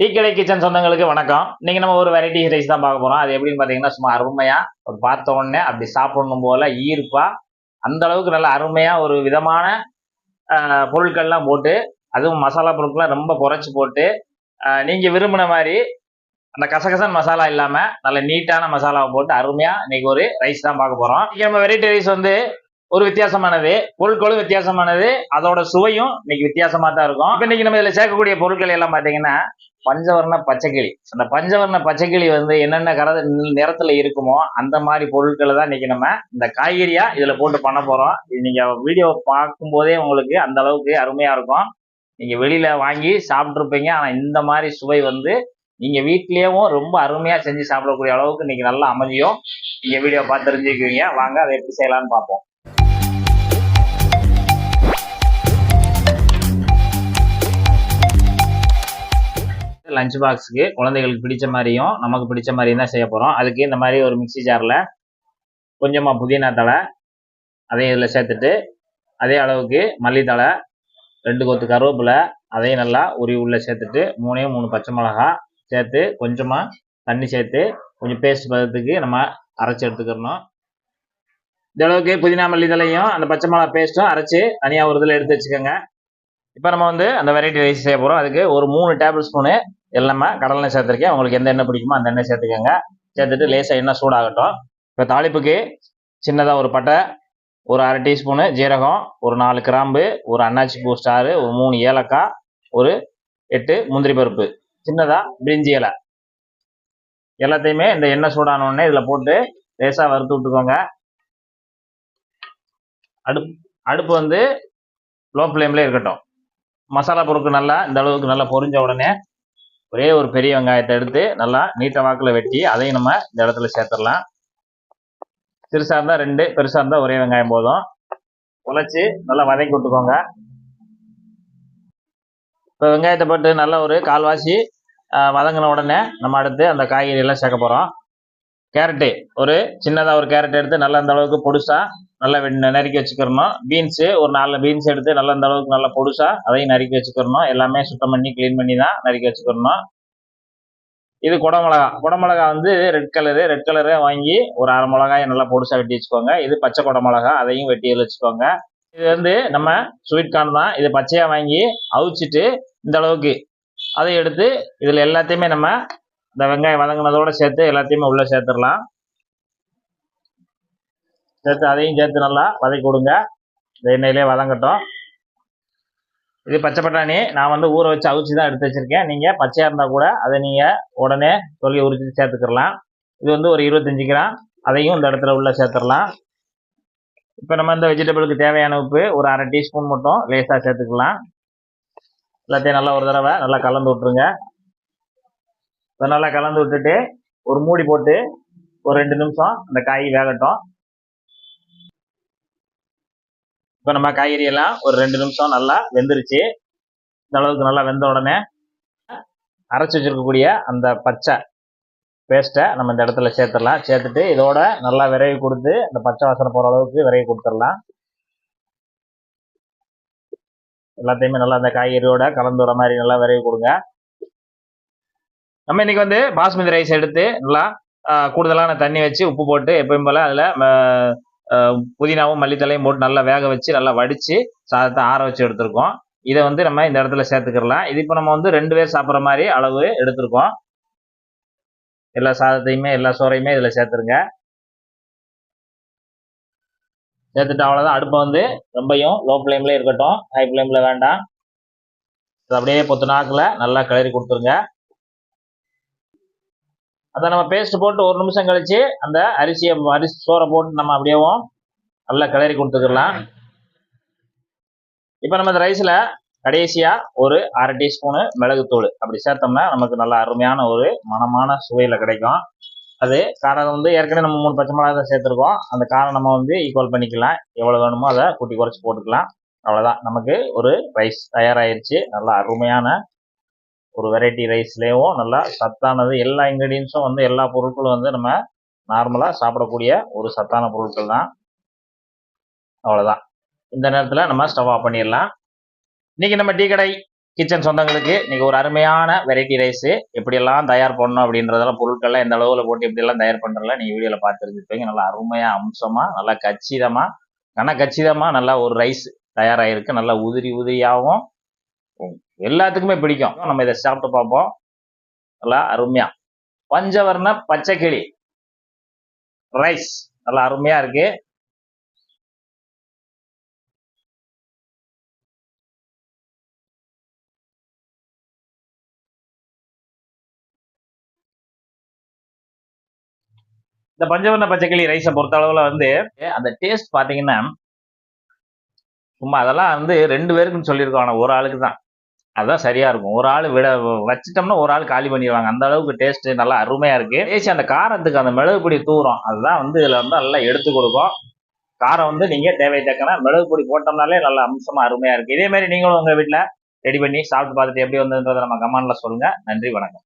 டீக்கடை கிச்சன் சொந்தங்களுக்கு வணக்கம். நீங்க நம்ம ஒரு வெரைட்டி ரைஸ் தான் பார்க்க போறோம். அது எப்படின்னு பார்த்தீங்கன்னா சும்மா அருமையா ஒரு பார்த்த உடனே அப்படி சாப்பிடணும் போல ஈர்ப்பா அந்த அளவுக்கு நல்ல அருமையா ஒரு விதமான பொருட்கள்லாம் போட்டு அதுவும் மசாலா பொருட்கள்லாம் ரொம்ப குறைச்சி போட்டு நீங்க விரும்பின மாதிரி அந்த கசகசன் மசாலா இல்லாம நல்ல நீட்டான மசாலாவை போட்டு அருமையா இன்னைக்கு ஒரு ரைஸ் தான் பார்க்க போறோம். இன்னைக்கு நம்ம வெரைட்டி ரைஸ் வந்து ஒரு வித்தியாசமானது பொருட்களும் வித்தியாசமானது அதோட சுவையும் இன்னைக்கு வித்தியாசமா தான் இருக்கும். இப்ப இன்னைக்கு நம்ம இதுல சேர்க்கக்கூடிய பொருட்கள் எல்லாம் பாத்தீங்கன்னா பஞ்சவர்ண பச்சைக்கிளி. அந்த பஞ்சவர்ண பச்சைக்கிளி வந்து என்னென்ன கர நிறத்துல இருக்குமோ அந்த மாதிரி பொருட்களை தான் இன்னைக்கு நம்ம இந்த காய்கறியா இதுல போட்டு பண்ண போறோம். இது நீங்க வீடியோ பார்க்கும் போதே உங்களுக்கு அந்த அளவுக்கு அருமையா இருக்கும். நீங்க வெளியில வாங்கி சாப்பிட்டுருப்பீங்க. ஆனா இந்த மாதிரி சுவை வந்து நீங்க வீட்லயேவும் ரொம்ப அருமையா செஞ்சு சாப்பிடக்கூடிய அளவுக்கு இன்னைக்கு நல்லா அமைதியும் நீங்க வீடியோ பார்த்து தெரிஞ்சுக்குவீங்க. வாங்க அதை எப்படி செய்யலாம்னு பார்ப்போம். லஞ்ச் பாக்ஸுக்கு குழந்தைகளுக்கு பிடிச்ச மாதிரியும் நமக்கு பிடிச்ச மாதிரியும் தான் செய்ய போகிறோம் அதுக்கு இந்த மாதிரி ஒரு மிக்ஸி ஜாரில் கொஞ்சமாக புதினா தழை அதையும் இதில் சேர்த்துட்டு அதே அளவுக்கு மல்லித்தலை ரெண்டு கொத்து கருவேப்பிலை அதையும் நல்லா உருவி உள்ளே சேர்த்துட்டு மூணே மூணு பச்சை மிளகா சேர்த்து கொஞ்சமாக தண்ணி சேர்த்து கொஞ்சம் பேஸ்ட் பதத்துக்கு நம்ம அரைச்சி எடுத்துக்கிறணும். இந்த அளவுக்கு புதினா மல்லித்தலையும் அந்த பச்சை மிளகா பேஸ்ட்டும் அரைச்சி தனியாக ஒரு இதில் எடுத்து வச்சுக்கோங்க. இப்போ நம்ம வந்து அந்த வெரைட்டி ரைஸ் செய்ய போகிறோம் அதுக்கு ஒரு மூணு டேபிள் ஸ்பூனு எல்லாமே கடலெண்ணெய் சேர்த்துருக்கேன். உங்களுக்கு எந்த எண்ணெய் பிடிக்குமோ அந்த எண்ணெய் சேர்த்துக்கோங்க. சேர்த்துட்டு லேசாக எண்ணெய் சூடாகட்டும். இப்போ தாளிப்புக்கு சின்னதாக ஒரு பட்டை ஒரு அரை டீஸ்பூனு ஜீரகம் ஒரு நாலு கிராம்பு ஒரு அன்னாச்சி பூ ஸ்டாரு ஒரு மூணு ஏலக்காய் ஒரு எட்டு முந்திரி பருப்பு. சின்னதாக பிரிஞ்சி இலை. எல்லாத்தையுமே இந்த எண்ணெய் சூடான உடனே இதில் போட்டு லேசாக வறுத்து விட்டுக்கோங்க. அடுப் அடுப்பு வந்து லோ ஃப்ளேம்லேயே இருக்கட்டும். மசாலா பொருட்கள் நல்லா இந்த அளவுக்கு நல்லா பொரிஞ்ச உடனே ஒரே ஒரு பெரிய வெங்காயத்தை எடுத்து நல்லா நீட்ட வாக்கில் வெட்டி அதையும் நம்ம இந்த இடத்துல சேர்த்துடலாம். சிறுசாக இருந்தால் ரெண்டு பெருசாக இருந்தால் ஒரே வெங்காயம் போதும். உழைச்சி நல்லா வதக்கி விட்டுக்கோங்க. இப்போ வெங்காயத்தை போட்டு நல்லா ஒரு கால்வாசி வதங்கின உடனே நம்ம அடுத்து அந்த காய்கறியெல்லாம் சேர்க்க போகிறோம் கேரட்டு ஒரு சின்னதாக ஒரு கேரட் எடுத்து நல்லா அந்த அளவுக்கு பொடிசாக நல்லா நறுக்கி வச்சுக்கிறணும். பீன்ஸு ஒரு நாலு பீன்ஸ் எடுத்து நல்லா இந்த அளவுக்கு நல்லா பொடுசா அதையும் நறுக்கி வச்சுக்கிறணும். எல்லாமே சுத்தம் பண்ணி க்ளீன் பண்ணி தான் நறுக்கி வச்சுக்கிறணும். இது குடமிளகா. குடமிளகா வந்து ரெட் கலரு ரெட் கலரே வாங்கி ஒரு அரை மிளகாயை நல்லா பொடுசாக வெட்டி வச்சுக்கோங்க. இது பச்சை குடமிளகா அதையும் வெட்டி வச்சுக்கோங்க. இது வந்து நம்ம ஸ்வீட் கார்ன் தான். இது பச்சையாக வாங்கி அவிச்சிட்டு இந்த அளவுக்கு அதை எடுத்து இதில் எல்லாத்தையுமே நம்ம இந்த வெங்காயம் வதங்கினதோடு சேர்த்து எல்லாத்தையுமே உள்ளே சேர்த்துடலாம். சேர்த்து அதையும் சேர்த்து நல்லா வதக்கி கொடுங்க. இந்த எண்ணெயிலே வதங்கட்டும். இது பச்சை பட்டாணி. நான் வந்து ஊற வச்சு அவிச்சு தான் எடுத்து வச்சுருக்கேன். நீங்கள் பச்சையாக இருந்தால் கூட அதை நீங்கள் உடனே தொழில் உரிச்சு சேர்த்துக்கிறலாம் இது வந்து ஒரு இருபத்தஞ்சி கிராம். அதையும் இந்த இடத்துல உள்ளே சேர்த்துடலாம். இப்போ நம்ம இந்த வெஜிடபிளுக்கு தேவையான உப்பு ஒரு அரை டீஸ்பூன் மட்டும் லேசாக சேர்த்துக்கலாம். எல்லாத்தையும் நல்லா ஒரு தடவை நல்லா கலந்து விட்ருங்க இப்போ நல்லா கலந்து விட்டுட்டு ஒரு மூடி போட்டு ஒரு ரெண்டு நிமிஷம் அந்த காய் வேகட்டும். இப்போ நம்ம காய்கறி எல்லாம் ஒரு ரெண்டு நிமிஷம் நல்லா வெந்துருச்சு. இந்த அளவுக்கு நல்லா வெந்த உடனே அரைச்சி வச்சிருக்கக்கூடிய அந்த பச்சை பேஸ்ட்டை நம்ம இந்த இடத்துல சேர்த்துடலாம். சேர்த்துட்டு இதோட நல்லா விரைவி கொடுத்து அந்த பச்சை வாசனை போகிற அளவுக்கு விரைவி கொடுத்துடலாம். எல்லாத்தையுமே நல்லா அந்த காய்கறியோட கலந்து வர மாதிரி நல்லா விரைவி கொடுங்க. நம்ம இன்னைக்கு வந்து பாஸ்மதி ரைஸ் எடுத்து நல்லா கூடுதலான தண்ணி வச்சு உப்பு போட்டு எப்பயும் போல் அதில் புதினாவும் மல்லித்தலையும் போட்டு நல்லா வேக வச்சு நல்லா வடித்து சாதத்தை ஆற வச்சு எடுத்திருக்கோம். இதை வந்து நம்ம இந்த இடத்துல சேர்த்துக்கிடலாம். இது இப்போ நம்ம வந்து ரெண்டு பேர் சாப்பிட்ற மாதிரி அளவு எடுத்திருக்கோம். எல்லா சாதத்தையுமே எல்லா சோறையுமே இதில் சேர்த்துருங்க. சேர்த்துட்டு அவ்வளோதான் அடுப்பை வந்து ரொம்பையும் லோ ஃப்ளேம்லேயே இருக்கட்டும் ஹை ஃப்ளேமில் வேண்டாம். அப்படியே பொத்து நாக்கில் நல்லா கிளறி கொடுத்துருங்க. அதை நம்ம பேஸ்ட் போட்டு ஒரு நிமிஷம் கழிச்சு அந்த அரிசியை அரிசி சோறை போட்டு நம்ம அப்படியேவும் நல்லா கிளறி கொடுத்துக்கலாம். இப்போ நம்ம இந்த ரைஸில் கடைசியாக ஒரு அரை டீஸ்பூனு மிளகுத்தூள் அப்படி சேர்த்தோம்னா நமக்கு நல்ல அருமையான ஒரு மனமான சுவையில் கிடைக்கும். அது காரம் வந்து ஏற்கனவே நம்ம மூணு பச்சை மிளகா தான் சேர்த்துருக்கோம். அந்த காரம் நம்ம வந்து ஈக்குவல் பண்ணிக்கலாம். எவ்வளோ வேணுமோ அதை கூட்டி குறைச்சி போட்டுக்கலாம். அவ்வளோதான் நமக்கு ஒரு ரைஸ் தயாராகிருச்சு நல்லா அருமையான ஒரு வெரைட்டி ரைஸ்லேயும் நல்லா சத்தானது எல்லா இன்க்ரீடியன்ஸும் வந்து எல்லா பொருட்களும் வந்து நம்ம நார்மலாக சாப்பிடக்கூடிய ஒரு சத்தான பொருட்கள் தான். அவ்வளோதான் இந்த நேரத்தில் நம்ம ஸ்டவ் ஆஃப் பண்ணிடலாம். இன்றைக்கி நம்ம டீ கடை கிச்சன் சொந்தங்களுக்கு இன்றைக்கி ஒரு அருமையான வெரைட்டி ரைஸு எப்படியெல்லாம் தயார் பண்ணணும் அப்படின்றதெல்லாம் பொருட்கள்லாம் எந்த அளவில் போட்டு எப்படியெல்லாம் தயார் பண்ணுறதுல நீங்கள் வீடியோவில் பார்த்து தெரிஞ்சுப்பீங்க நல்லா அருமையாக அம்சமாக நல்லா கச்சிதமாக கன கச்சிதமாக நல்லா ஒரு ரைஸ் தயாராகிருக்கு நல்லா உதிரி உதிரியாகவும் எல்லாத்துக்குமே பிடிக்கும். நம்ம இதை சாப்பிட்டு பார்ப்போம். நல்லா அருமையா. பஞ்சவர்ண பச்சைக்கிளி. ரைஸ் நல்லா அருமையா இருக்கு. இந்த பஞ்சவர்ண பச்சைக்கிளி ரைஸை பொறுத்த அளவுல வந்து அந்த டேஸ்ட் பாத்தீங்கன்னா சும்மா அதெல்லாம் வந்து ரெண்டு பேருக்குன்னு சொல்லியிருக்கோம். ஆனால் ஒரு ஆளுக்கு தான். அதுதான் சரியா இருக்கும். ஒரு ஆள் விட வச்சிட்டோம்னா ஒரு ஆள் காலி பண்ணிடுவாங்க. அந்த அளவுக்கு டேஸ்ட் நல்லா அருமையா இருக்கு. பேசி அந்த காரத்துக்கு அந்த மிளகு பொடி தூரம் அதுதான் வந்து இதுல வந்து நல்லா எடுத்து கொடுக்கும். காரம் வந்து நீங்க தேவை தக்கன மிளகு பொடி போட்டோம்னாலே நல்ல அம்சமா அருமையா இருக்கு. இதே மாதிரி நீங்களும் உங்க வீட்டுல ரெடி பண்ணி சாப்பிட்டு பார்த்துட்டு எப்படி வந்ததுன்றதை நம்ம கமெண்ட்ல சொல்லுங்க. நன்றி வணக்கம்.